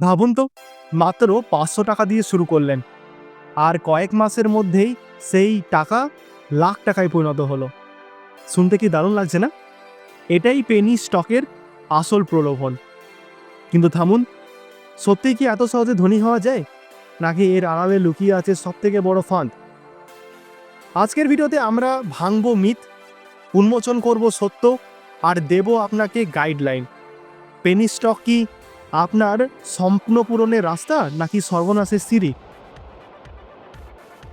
ভাবুন তো, মাত্র পাঁচশো টাকা দিয়ে শুরু করলেন। আর কয়েক মাসের মধ্যেই সেই টাকা লাখ টাকায় পরিণত হলো। শুনতে কি দারুণ লাগছে না? এটাই পেনি স্টকের আসল প্রলোভন। কিন্তু থামুন, সত্যিই কি এত সহজে ধনী হওয়া যায়? নাকি এর আড়ালে লুকিয়ে আছে সব থেকে বড় ফান্ড আজকের ভিডিওতে আমরা ভাঙব মিথ, উন্মোচন করব সত্য, আর দেব আপনাকে গাইডলাইন। পেনি স্টক কি আপনার স্বপ্ন পূরণের রাস্তা নাকি সর্বনাশের সিঁড়ি?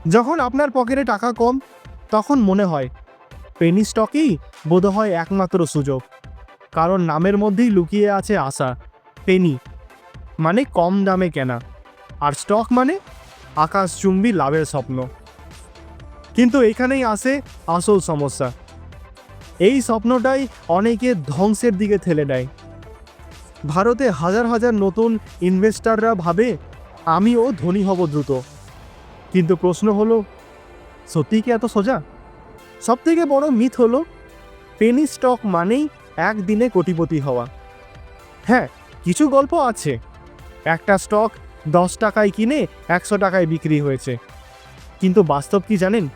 যখন আপনার পকেটে টাকা কম, তখন মনে হয়, পেনি স্টকই বোধহয় একমাত্র সুযোগ। কারণ নামের মধ্যেই লুকিয়ে আছে আশা, পেনি। মানে কম দামে কেনা। আর স্টক মানে আকাশচুম্বী লাভের স্বপ্ন। কিন্তু এখানেই আসে আসল সমস্যা। এই স্বপ্নটাই অনেকে ধ্বংসের দিকে ঠেলে দেয়। ভারতে হাজার হাজার নতুন ইনভেস্টাররা ভাবে, আমিও ধনী হব দ্রুত। কিন্তু প্রশ্ন হলো, সত্যিই কি এত সোজা? সব থেকে বড় মিথ হলো, পেনি স্টক মানেই একদিনে কোটিপতি হওয়া। হ্যাঁ কিছু গল্প আছে। একটা স্টক দশ টাকায় কিনে একশো টাকায় বিক্রি হয়েছে। কিন্তু বাস্তব কি জানেন?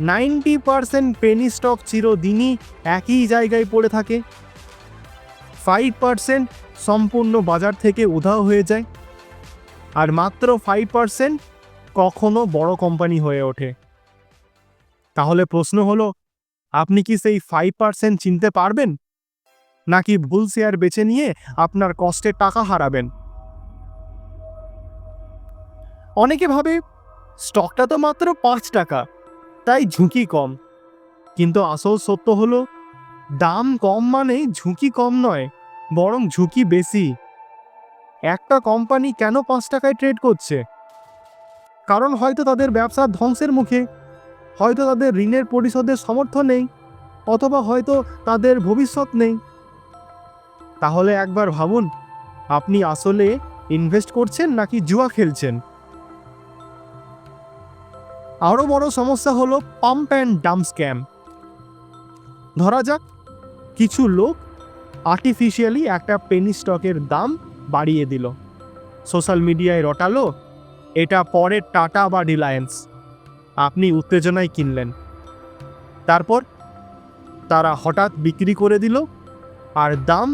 নাইনটি পারসেন্ট পেনি স্টক চিরদিনই একই জায়গায় পড়ে থাকে। ফাইভ পারসেন্ট সম্পূর্ণ বাজার থেকে উধাও হয়ে যায় আর মাত্র ফাইভ পারসেন্ট কখনো বড় কোম্পানি হয়ে ওঠে তাহলে প্রশ্ন হলো আপনি কি সেই ফাইভ পার্সেন্ট চিনতে পারবেন নাকি ভুল শেয়ার বেছে নিয়ে আপনার কষ্টের টাকা হারাবেন অনেকে ভাবে স্টকটা তো মাত্র পাঁচ টাকা তাই ঝুঁকি কম কিন্তু আসল সত্য হলো দাম কম মানে ঝুঁকি কম নয়, বরং ঝুঁকি বেশি। একটা কোম্পানি কেন পাঁচ টাকায় ট্রেড করছে? কারণ হয়তো তাদের ব্যবসা ধ্বংসের মুখে, হয়তো তাদের ঋণের পরিশোধের সামর্থ্য নেই, অথবা হয়তো তাদের ভবিষ্যৎ নেই। তাহলে একবার ভাবুন, আপনি আসলে ইনভেস্ট করছেন নাকি জুয়া খেলছেন? আরও বড় সমস্যা হলো পাম্প অ্যান্ড ডাম স্ক্যাম ধরা যাক, কিছু লোক আর্টিফিশিয়ালি একটা পেনি স্টকের দাম বাড়িয়ে দিল। সোশ্যাল মিডিয়ায় রটালো, এটা পরের টাটা বা রিলায়েন্স আপনি উত্তেজনায় কিনলেন। তারপর তারা হঠাৎ বিক্রি করে দিল, আর দাম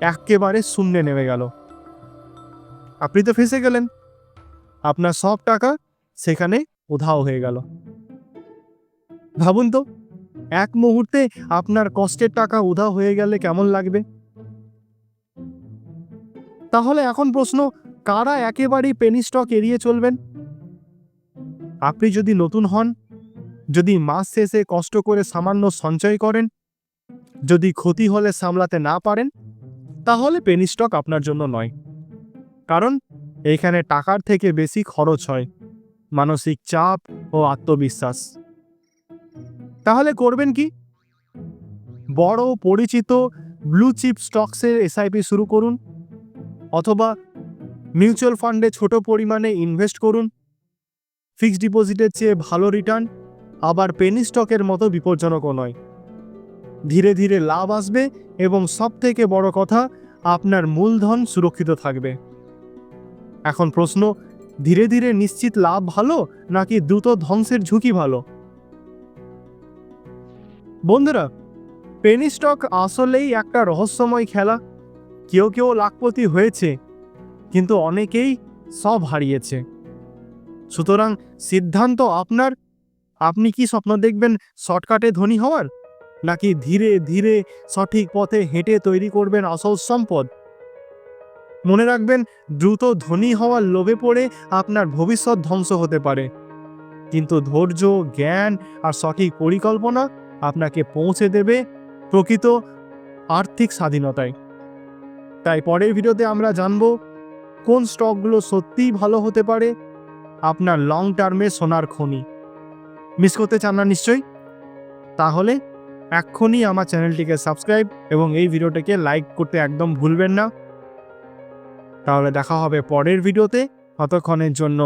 একেবারে শূন্যে নেমে গেল। আপনি তো ফেসে গেলেন। আপনার সব টাকা সেখানে উধাও হয়ে গেল। ভাবুন তো এক মুহূর্তে আপনার কষ্টের টাকা উধাও হয়ে গেলে কেমন লাগবে? তাহলে এখন প্রশ্ন, কারা একেবারেই পেনি স্টক এড়িয়ে চলবেন? আপনি যদি নতুন হন, যদি মাস শেষে কষ্ট করে সামান্য সঞ্চয় করেন, যদি ক্ষতি হলে সামলাতে না পারেন, তাহলে পেনি স্টক আপনার জন্য নয়। কারণ, এখানে টাকার থেকে বেশি খরচ হয়, মানসিক চাপ ও আত্মবিশ্বাস। তাহলে করবেন কি? বড়, পরিচিত ব্লু চিপ স্টকসের এসআইপি শুরু করুন, অথবা মিউচুয়াল ফান্ডে ছোট পরিমাণে ইনভেস্ট করুন ফিক্সড ডিপোজিটের চেয়ে ভালো রিটার্ন আবার পেনি স্টকের মতো বিপজ্জনকও নয়। ধীরে ধীরে লাভ আসবে এবং সব থেকে বড় কথা, আপনার মূলধন সুরক্ষিত থাকবে। এখন প্রশ্ন, ধীরে ধীরে নিশ্চিত লাভ ভালো নাকি দ্রুত ধ্বংসের ঝুঁকি ভালো? বন্ধুরা পেনি স্টক আসলেই একটা রহস্যময় খেলা। কেউ কেউ লাখপতি হয়েছে, কিন্তু অনেকেই সব হারিয়েছে। সুতরাং সিদ্ধান্ত আপনার? আপনি কি স্বপ্ন দেখবেন শর্টকাটে ধনী হওয়ার? নাকি ধীরে ধীরে সঠিক পথে হেঁটে তৈরি করবেন আসল সম্পদ? মনে রাখবেন, দ্রুত ধনী হওয়ার লোভে পড়ে আপনার ভবিষ্যৎ ধ্বংস হতে পারে। কিন্তু ধৈর্য, জ্ঞান আর সঠিক পরিকল্পনা আপনাকে পৌঁছে দেবে প্রকৃত আর্থিক স্বাধীনতায়। তাই পরের ভিডিওতে আমরা জানব কোন স্টকগুলো সত্যিই ভালো হতে পারে আপনার লং টার্মে সোনার খনি। মিস করতে চান না নিশ্চয়ই? তাহলে এক্ষুনি আমার চ্যানেলটিকে সাবস্ক্রাইব এবং এই ভিডিওটাকে লাইক করতে একদম ভুলবেন না। তাহলে দেখা হবে পরের ভিডিওতে। ততক্ষণের জন্য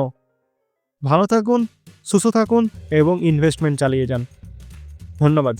ভালো থাকুন, সুস্থ থাকুন এবং ইনভেস্টমেন্ট চালিয়ে যান। ধন্যবাদ।